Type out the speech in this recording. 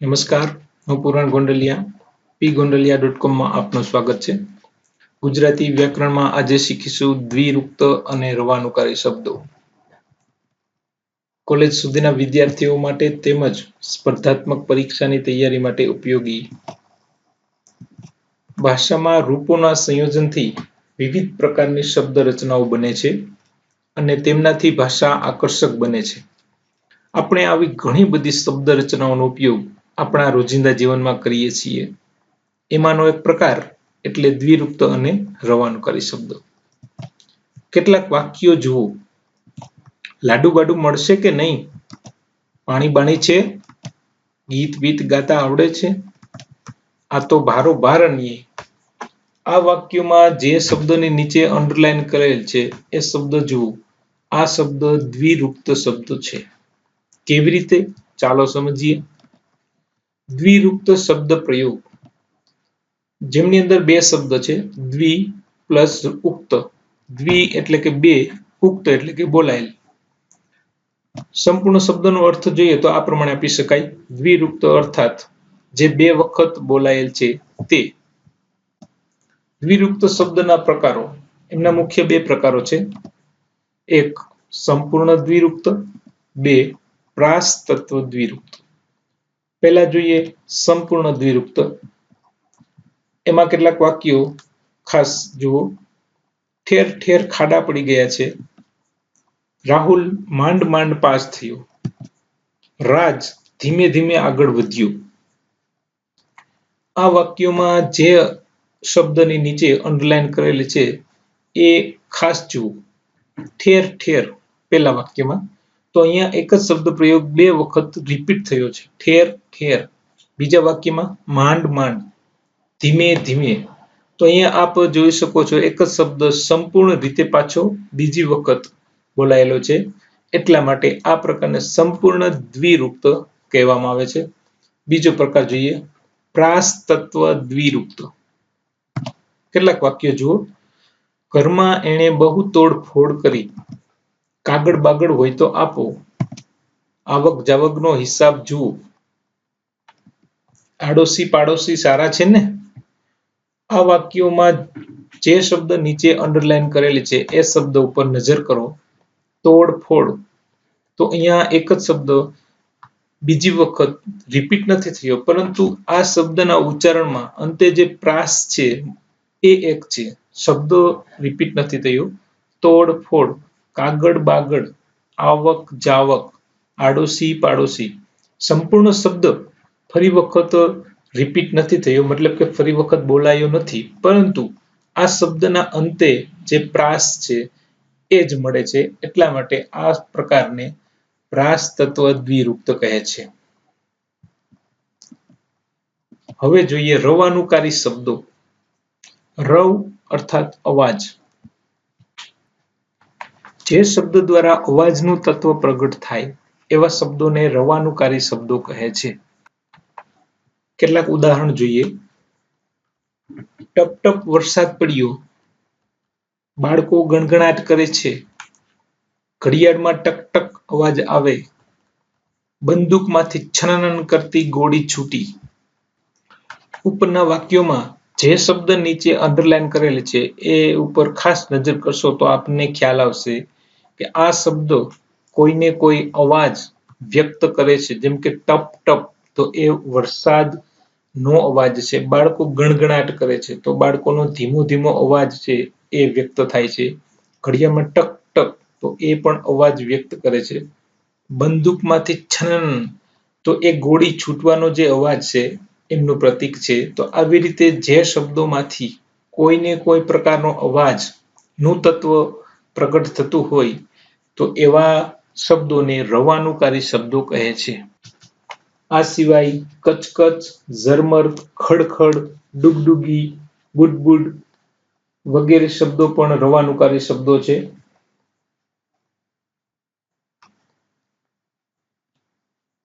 નમસ્કાર, હું Puran Gondaliya P Gondaliya dot કોમમાં આપનું સ્વાગત છે. ગુજરાતી વ્યાકરણમાં આજે શીખીશું દ્વિરુક્ત અને રવાનુકારી શબ્દો. કોલેજ સુધીના વિદ્યાર્થીઓ માટે તેમજ સ્પર્ધાત્મક પરીક્ષાની તૈયારી માટે ઉપયોગી. ભાષામાં રૂપોના સંયોજનથી વિવિધ પ્રકારની શબ્દ રચનાઓ બને છે અને તેમનાથી ભાષા આકર્ષક બને છે. આપણે આવી ઘણી બધી શબ્દ રચનાઓનો ઉપયોગ આપણા રોજિંદા જીવનમાં કરીએ છીએ, એમાંનો એક પ્રકાર એટલે દ્વિરુક્ત અને રવાનુકારી શબ્દો. કેટલાક વાક્યો જુઓ. લાડુ બાડુ મળશે કે નહીં? પાણી બાણી છે? ગીત, બીત, ગાતા આવડે છે? આ તો ભારો ભાર અન્યે. આ વાક્યોમાં જે શબ્દની નીચે અંડરલાઈન કરેલ છે, એ શબ્દ જુઓ. આ શબ્દ દ્વિરુક્ત શબ્દ છે. કેવી રીતે? ચાલો સમજીએ. દ્વિરુક્ત શબ્દ પ્રયોગ. જેમની અંદર બે શબ્દ છે, દ્વિ પ્લસ ઉક્ત. દ્વિ એટલે કે બે, ઉક્ત એટલે કે બોલાયેલ. સંપૂર્ણ શબ્દનો અર્થ જોઈએ તો આ પ્રમાણે આપી શકાય. દ્વિરુક્ત અર્થાત જે બે વખત બોલાયેલ છે તે. દ્વિરુક્ત શબ્દના પ્રકારો. એમના મુખ્ય બે પ્રકારો છે. એક, સંપૂર્ણ દ્વિરુક્ત બે પ્રાસ તત્વ દ્વિરુક્ત પહેલા જોઈએ સંપૂર્ણ દ્વિરુક્ત એમાં કેટલાક વાક્યો ખાસ જુઓ. ઠેર ઠેર ખાડા પડી ગયા છે. રાહુલ માંડ માંડ પાસ થયો. રાજ ધીમે ધીમે આગળ વધ્યો. આ વાક્યોમાં જે શબ્દની નીચે અંડરલાઈન કરેલી છે એ ખાસ જુઓ. ઠેર ઠેર, પહેલા વાક્યમાં. તો અહીંયા એક જ શબ્દ પ્રયોગ બે વખત રિપીટ થયો છે. ઠેર ઠેર. બીજા વાક્યમાં માંડ માંડ. ધીમે ધીમે. તો અહીંયા આપ જોઈ શકો છો એક જ શબ્દ સંપૂર્ણ રીતે પાછો બીજી વખત બોલાયેલો છે. એટલા માટે આ પ્રકારને સંપૂર્ણ દ્વિરૂપ્ત કહેવામાં આવે છે. બીજો પ્રકાર જોઈએ. પ્રાસ તત્વ દ્વિરૂપ્ત. કેટલાક વાક્યો જુઓ. ઘરમાં એણે બહુ તોડફોડ કરી. કાગળ બાગળ હોય તો આપો. આવક જાવકનો હિસાબ જુઓ. આડોશી પાડોશી સારા છે ને? આ વાક્યોમાં જે શબ્દ નીચે અંડરલાઈન કરેલ છે, એ શબ્દ ઉપર નજર કરો. તોડફોડ. તો અહીંયા એક જ શબ્દ બીજી વખત રિપીટ નથી થયો, પરંતુ આ શબ્દના ઉચ્ચારણમાં અંતે જે પ્રાસ છે, એ એક છે. શબ્દ રિપીટ નથી થયો. તોડફોડ. કાગળ બાગળ, આવક જાવક, આડોશી પાડોશી, સંપૂર્ણ શબ્દ ફરી વખત રિપીટ નથી થયો, મતલબ કે ફરી વખત બોલાયો નથી. પરંતુ આ શબ્દના અંતે જે પ્રાસ છે એ જ મળે છે. એટલા માટે આ પ્રકારને પ્રાસ તત્વ દ્વિરુક્ત કહે છે. હવે જોઈએ રવાનુકારી શબ્દો. રવ અર્થાત અવાજ. જે શબ્દ દ્વારા અવાજનું તત્વ પ્રગટ થાય, એવા શબ્દોને રવાનુકારી શબ્દો કહે છે. કેટલાક ઉદાહરણ જોઈએ. ટપ ટપ વરસાદ પડ્યો. બાળકો ગણગણાટ કરે છે. ઘડિયાળમાં ટક ટક અવાજ આવે. બંદૂકમાંથી છનનન કરતી ગોળી છૂટી. ઉપરના વાક્યોમાં જે શબ્દ નીચે અંડરલાઈન કરેલ છે, એ ઉપર ખાસ નજર કરશો તો આપને ખ્યાલ આવશે. કે આ શબ્દો કોઈને કોઈ અવાજ વ્યક્ત કરે છે, જેમ કે ટપ ટપ, તો એ વરસાદ નો અવાજ છે. બાળકો ગણગણાટ કરે છે. તો બાળકોનો ધીમો ધીમો અવાજ છે એ વ્યક્ત થાય છે. ઘડિયાળમાં ટક ટક, તો એ પણ અવાજ વ્યક્ત કરે છે. બંદૂકમાંથી છનન તો એ ગોળી છૂટવાનો જે અવાજ છે, એમનું પ્રતીક છે. તો આવી રીતે જે શબ્દોમાંથી કોઈને કોઈ પ્રકારનો અવાજ, નું તત્વ પ્રગટ થતું હોય, તો એવા શબ્દોને રવાનુકારી શબ્દો કહે છે. આ સિવાય કચકચ, ઝરમર, ખડખડ, ડુગડુગી બુડબુડ વગેરે શબ્દો પણ રવાનુકારી શબ્દો છે.